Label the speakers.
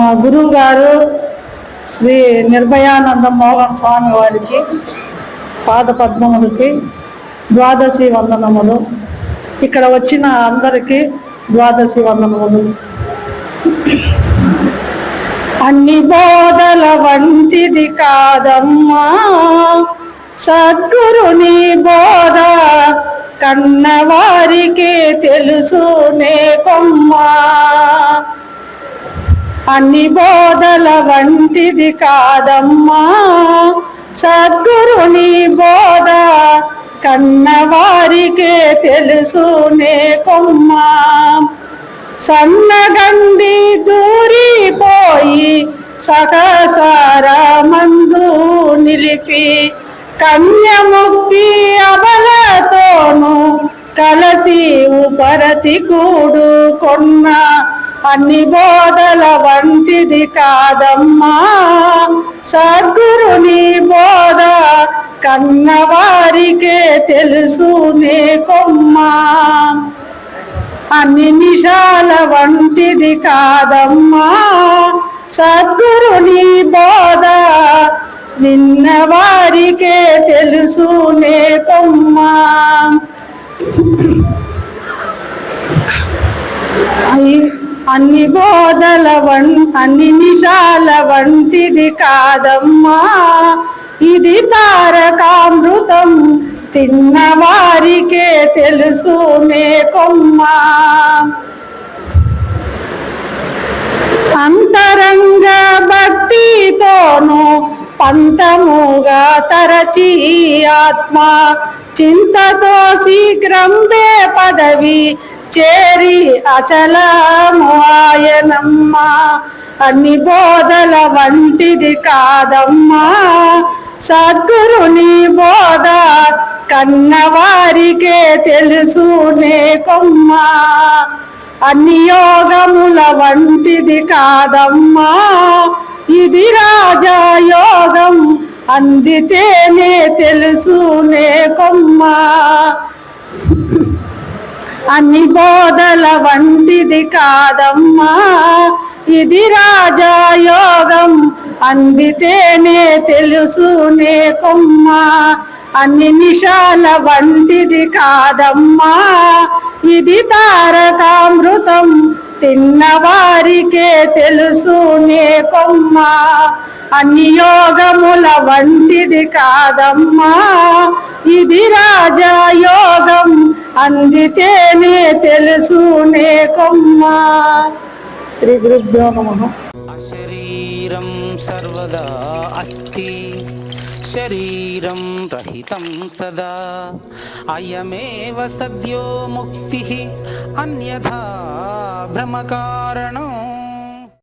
Speaker 1: మా గురువు గారు శ్రీ నిర్భయానంద మోహన్ స్వామి వారికి పాద పద్మములకి ద్వాదశి వందనములు. ఇక్కడ వచ్చిన అందరికీ ద్వాదశి వందనములు. అన్ని బోధల వంటిది కాదమ్మా. సద్గురుని బోధ కన్నవారికే తెలుసు నేపమ్మా అన్ని బోధల వంటిది కాదమ్మా. సద్గురుని బోధ కన్నవారికే తెలుసునే కొమ్మా. సన్నగండి దూరిపోయి సహసార మందు నిలిపి కన్యముక్తి అబలతోను కలసి ఉపరతి కూడు కొన్న. అన్ని బోధల వంటిది కాదమ్మా. సద్గురుని బోధ కన్నవారికే తెలుసునే కొమ్మా. అన్ని నిషాల వంటిది కాదమ్మా. సద్గురుని బోధ నిన్న వారికే తెలుసునే కొమ్మా. అన్ని బోధల వం అన్ని నిషాల వంటిది కాదమ్మా. ఇది తారకామృతం తిన్నవారికే తెలుసు మే కొమ్మా అంతరంగ భక్తితోనూ పంతముగా తరచి ఆత్మ. చింతతో శీఘ్రం పదవి చేరి అచలమాయనమ్మ అన్ని బోధల వంటిది కాదమ్మా. సద్గురుని బోధ కన్నవారికే తెలుసునే కొమ్మా అన్ని యోగముల వంటిది కాదమ్మా. ఇది రాజయోగం అందితేనే తెలుసునే కొమ్మా అన్ని బోధల వంటిది కాదమ్మా. ఇది రాజయోగం. అందితేనే తెలుసునే కొమ్మా. అన్ని నిషాల వంటిది కాదమ్మా. ఇది తారకామృతం. తిన్నవారికే తెలుసునే కొమ్మా. అన్ని యోగముల వంటిది కాదమ్మా. ఇది రాజయోగం. అందితేనే తెలుసునే కొమ్మా శ్రీ గురుభ్యో నమః.
Speaker 2: అశరీరం సర్వదా అస్తి. శరీరం రహితం సదా. అయమేవ సద్యో ముక్తి. అన్యథా భ్రమకారణం